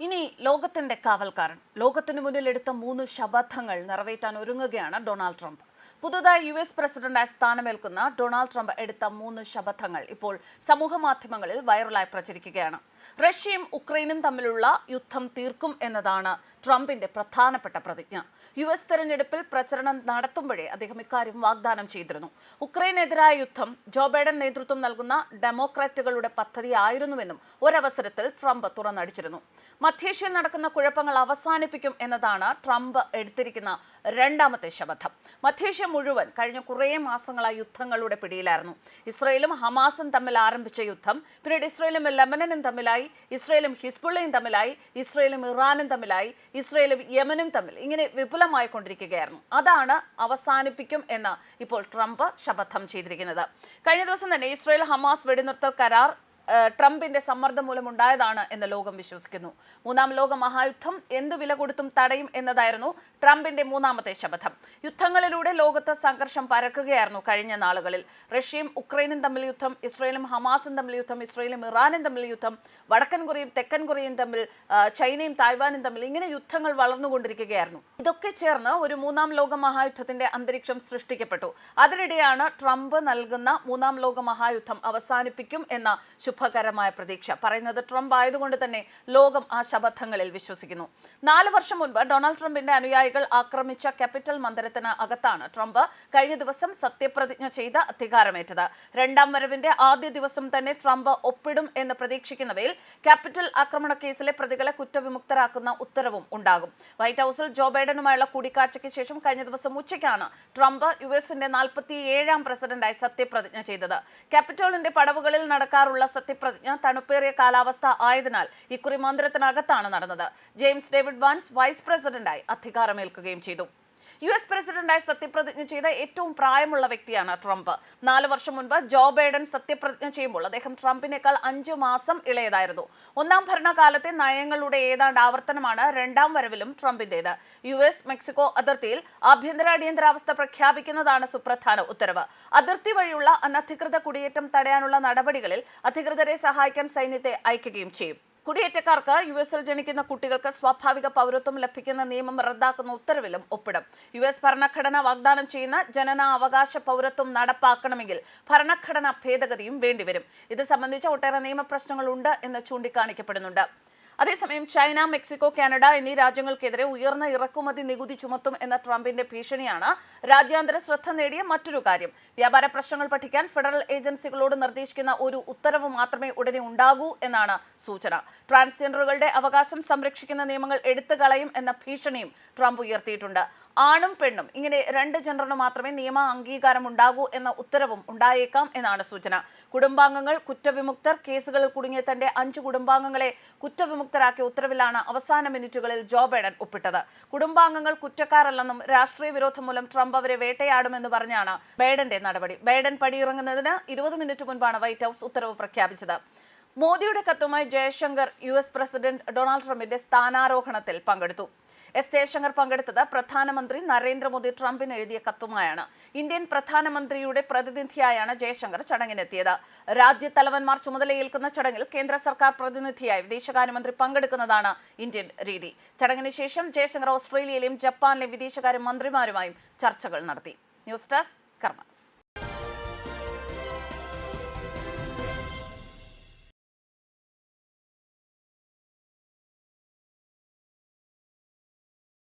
ഇനി ലോകത്തിന്റെ കാവൽക്കാരൻ. ലോകത്തിന് മുന്നിൽ എടുത്ത മൂന്ന് ശപഥങ്ങൾ നിറവേറ്റാൻ ഒരുങ്ങുകയാണ് ഡൊണാൾഡ് ട്രംപ്. പുതുതായി യു എസ് പ്രസിഡന്റായി സ്ഥാനമേൽക്കുന്ന ഡൊണാൾഡ് ട്രംപ് എടുത്ത മൂന്ന് ശപഥങ്ങൾ ഇപ്പോൾ സമൂഹ മാധ്യമങ്ങളിൽ വൈറലായി പ്രചരിക്കുകയാണ്. റഷ്യയും ഉക്രൈനും തമ്മിലുള്ള യുദ്ധം തീർക്കും എന്നതാണ് ട്രംപിന്റെ പ്രധാനപ്പെട്ട പ്രതിജ്ഞ. യു എസ് തെരഞ്ഞെടുപ്പിൽ പ്രചരണം നടത്തുമ്പോഴേ അദ്ദേഹം ഇക്കാര്യം വാഗ്ദാനം ചെയ്തിരുന്നു. ഉക്രൈനെതിരായ യുദ്ധം ജോ ബൈഡൻ നേതൃത്വം നൽകുന്ന ഡെമോക്രാറ്റുകളുടെ പദ്ധതിയായിരുന്നുവെന്നും ഒരവസരത്തിൽ ട്രംപ് തുറന്നടിച്ചിരുന്നു. മധ്യേഷ്യയിൽ നടക്കുന്ന കുഴപ്പങ്ങൾ അവസാനിപ്പിക്കും എന്നതാണ് ട്രംപ് എടുത്തിരിക്കുന്ന രണ്ടാമത്തെ ശപഥം. മധ്യേഷ്യ മുഴുവൻ കഴിഞ്ഞ കുറേ മാസങ്ങളായി യുദ്ധങ്ങളുടെ പിടിയിലായിരുന്നു. ഇസ്രയേലും ഹമാസും തമ്മിൽ ആരംഭിച്ച യുദ്ധം പിന്നീട് ഇസ്രയേലും ലെബനനും തമ്മിലായി ഇസ്രയേലും ഹിസ്ബുള്ളയും തമ്മിലായി ഇസ്രയേലും ഇറാനും തമ്മിലായി ഇസ്രയേലും യമനും തമ്മിൽ ഇങ്ങനെ വിപുലമായി കൊണ്ടിരിക്കുകയായിരുന്നു. അതാണ് അവസാനിപ്പിക്കും എന്ന് ഇപ്പോൾ ട്രംപ് ശപഥം ചെയ്തിരിക്കുന്നത്. കഴിഞ്ഞ ദിവസം തന്നെ ഇസ്രയേൽ ഹമാസ് വെടിനിർത്തൽ കരാർ ട്രംപിന്റെ സമ്മർദ്ദം മൂലം ഉണ്ടായതാണ് എന്ന് ലോകം വിശ്വസിക്കുന്നു. മൂന്നാം ലോക മഹായുദ്ധം എന്ത് വില കൊടുത്തും തടയും എന്നതായിരുന്നു ട്രംപിന്റെ മൂന്നാമത്തെ ശപഥം. യുദ്ധങ്ങളിലൂടെ ലോകത്ത് സംഘർഷം പരക്കുകയായിരുന്നു കഴിഞ്ഞ നാളുകളിൽ. റഷ്യയും ഉക്രൈനും തമ്മിൽ യുദ്ധം ഇസ്രയേലും ഹമാസും തമ്മിൽ യുദ്ധം ഇസ്രയേലും ഇറാനും തമ്മിൽ യുദ്ധം വടക്കൻ കൊറിയയും തെക്കൻ കൊറിയയും തമ്മിൽ ചൈനയും തായ്വാനും തമ്മിൽ ഇങ്ങനെ യുദ്ധങ്ങൾ വളർന്നുകൊണ്ടിരിക്കുകയായിരുന്നു. ഇതൊക്കെ ചേർന്ന് ഒരു മൂന്നാം ലോക മഹായുദ്ധത്തിന്റെ അന്തരീക്ഷം സൃഷ്ടിക്കപ്പെട്ടു. അതിനിടെയാണ് ട്രംപ് നൽകുന്ന മൂന്നാം ലോക മഹായുദ്ധം അവസാനിപ്പിക്കും എന്ന ശുഭകരമായ പ്രതീക്ഷ. പറയുന്നത് ട്രംപ് ആയതുകൊണ്ട് തന്നെ ലോകം ആ ശപഥങ്ങളിൽ വിശ്വസിക്കുന്നു. നാല് വർഷം മുൻപ് ഡൊണാൾഡ് ട്രംപിന്റെ അനുയായികൾ ആക്രമിച്ച ക്യാപിറ്റൽ മന്ദിരത്തിന് അകത്താണ് ട്രംപ് കഴിഞ്ഞ ദിവസം സത്യപ്രതിജ്ഞ ചെയ്ത് അധികാരമേറ്റത്. രണ്ടാം വരവിന്റെ ആദ്യ ദിവസം തന്നെ ട്രംപ് ഒപ്പിടും എന്ന് പ്രതീക്ഷിക്കുന്നവയിൽ ക്യാപിറ്റൽ ആക്രമണ കേസിലെ പ്രതികളെ കുറ്റവിമുക്തരാക്കുന്ന ഉത്തരവും ഉണ്ടാകും. വൈറ്റ് ഹൌസിൽ ജോ ബൈഡനുമായുള്ള കൂടിക്കാഴ്ചയ്ക്ക് ശേഷം കഴിഞ്ഞ ദിവസം ഉച്ചയ്ക്കാണ് ട്രംപ് യു എസിന്റെ നാൽപ്പത്തി ഏഴാം പ്രസിഡന്റായി സത്യപ്രതിജ്ഞ ചെയ്തത്. ക്യാപിറ്റോളിന്റെ പടവുകളിൽ നടക്കാറുള്ള സത്യപ്രതിജ്ഞ തണുപ്പേറിയ കാലാവസ്ഥ ആയതിനാൽ ഇക്കുറി മന്ദിരത്തിനകത്താണ് നടന്നത്. ജെയിംസ് ഡേവിഡ് വാൻസ് വൈസ് പ്രസിഡന്റായി അധികാരമേൽക്കുകയും ചെയ്തു. യു എസ് പ്രസിഡന്റായി സത്യപ്രതിജ്ഞ ചെയ്ത ഏറ്റവും പ്രായമുള്ള വ്യക്തിയാണ് ട്രംപ്. നാല് വർഷം മുൻപ് ജോ ബൈഡൻ സത്യപ്രതിജ്ഞ ചെയ്യുമ്പോൾ അദ്ദേഹം ട്രംപിനേക്കാൾ അഞ്ചു മാസം ഇളയതായിരുന്നു. ഒന്നാം ഭരണകാലത്തെ നയങ്ങളുടെ ഏതാണ്ട് ആവർത്തനമാണ് രണ്ടാം വരവിലും ട്രംപിന്റേത്. യു എസ് മെക്സിക്കോ അതിർത്തിയിൽ ആഭ്യന്തര അടിയന്തരാവസ്ഥ പ്രഖ്യാപിക്കുന്നതാണ് സുപ്രധാന ഉത്തരവ്. അതിർത്തി വഴിയുള്ള അനധികൃത കുടിയേറ്റം തടയാനുള്ള നടപടികളിൽ അധികൃതരെ സഹായിക്കാൻ സൈന്യത്തെ അയക്കുകയും ചെയ്യും. കുടിയേറ്റക്കാർക്ക് യു എസിൽ ജനിക്കുന്ന കുട്ടികൾക്ക് സ്വാഭാവിക പൗരത്വം ലഭിക്കുന്ന നിയമം റദ്ദാക്കുന്ന ഉത്തരവിലും ഒപ്പിടും. യു എസ് ഭരണഘടന വാഗ്ദാനം ചെയ്യുന്ന ജനനാവകാശ പൗരത്വം നടപ്പാക്കണമെങ്കിൽ ഭരണഘടനാ ഭേദഗതിയും വേണ്ടിവരും. ഇത് സംബന്ധിച്ച ഒട്ടേറെ നിയമപ്രശ്നങ്ങളുണ്ട് എന്ന് ചൂണ്ടിക്കാണിക്കപ്പെടുന്നുണ്ട്. അതേസമയം ചൈന മെക്സിക്കോ കാനഡ എന്നീ രാജ്യങ്ങൾക്കെതിരെ ഉയർന്ന ഇറക്കുമതി നികുതി ചുമത്തും എന്ന ട്രംപിന്റെ ഭീഷണിയാണ് രാജ്യാന്തര ശ്രദ്ധ നേടിയ മറ്റൊരു കാര്യം. വ്യാപാര പ്രശ്നങ്ങൾ പഠിക്കാൻ ഫെഡറൽ ഏജൻസികളോട് നിർദ്ദേശിക്കുന്ന ഒരു ഉത്തരവ് മാത്രമേ ഉടനെ ഉണ്ടാകൂ എന്നാണ് സൂചന. ട്രാൻസ്ജെൻഡറുകളുടെ അവകാശം സംരക്ഷിക്കുന്ന നിയമങ്ങൾ എടുത്തു കളയും എന്ന ഭീഷണിയും ട്രംപ് ഉയർത്തിയിട്ടുണ്ട്. ആണും പെണ്ണും. ഇങ്ങനെ രണ്ട് ജെൻഡറിന് മാത്രമേ നിയമ അംഗീകാരം ഉണ്ടാകൂ എന്ന ഉത്തരവും ഉണ്ടായേക്കാം എന്നാണ് സൂചന. കുടുംബാംഗങ്ങൾ കുറ്റവിമുക്തർ കേസുകളിൽ കുടുങ്ങിയ തന്റെ അഞ്ച് കുടുംബാംഗങ്ങളെ കുറ്റവിമുക്തരാക്കിയ ഉത്തരവിലാണ് അവസാന മിനിറ്റുകളിൽ ജോ ബൈഡൻ ഒപ്പിട്ടത്. കുടുംബാംഗങ്ങൾ കുറ്റക്കാരല്ലെന്നും രാഷ്ട്രീയ വിരോധം മൂലം ട്രംപ് അവരെ വേട്ടയാടുമെന്ന് പറഞ്ഞാണ് ബൈഡന്റെ നടപടി. ബൈഡൻ പടിയിറങ്ങുന്നതിന് ഇരുപത് മിനിറ്റ് മുൻപാണ് വൈറ്റ് ഹൌസ് ഉത്തരവ് പ്രഖ്യാപിച്ചത്. മോദിയുടെ കത്തുമായി Jaishankar U S president Donald ട്രംപിന്റെ സ്ഥാനാരോഹണത്തിൽ പങ്കെടുത്തു. എസ് ജയശങ്കർ പങ്കെടുത്തത് പ്രധാനമന്ത്രി നരേന്ദ്രമോദി ട്രംപിന് എഴുതിയ കത്തുമായാണ്. ഇന്ത്യൻ പ്രധാനമന്ത്രിയുടെ പ്രതിനിധിയായാണ് ജയശങ്കർ ചടങ്ങിനെത്തിയത്. രാജ്യത്തലവന്മാർ ചുമതലയേൽക്കുന്ന ചടങ്ങിൽ കേന്ദ്ര സർക്കാർ പ്രതിനിധിയായി വിദേശകാര്യമന്ത്രി പങ്കെടുക്കുന്നതാണ് ഇന്ത്യൻ രീതി. ചടങ്ങിന് ശേഷം ജയശങ്കർ ഓസ്ട്രേലിയയിലെയും ജപ്പാനിലെയും വിദേശകാര്യ മന്ത്രിമാരുമായും ചർച്ചകൾ നടത്തി. News desk karmas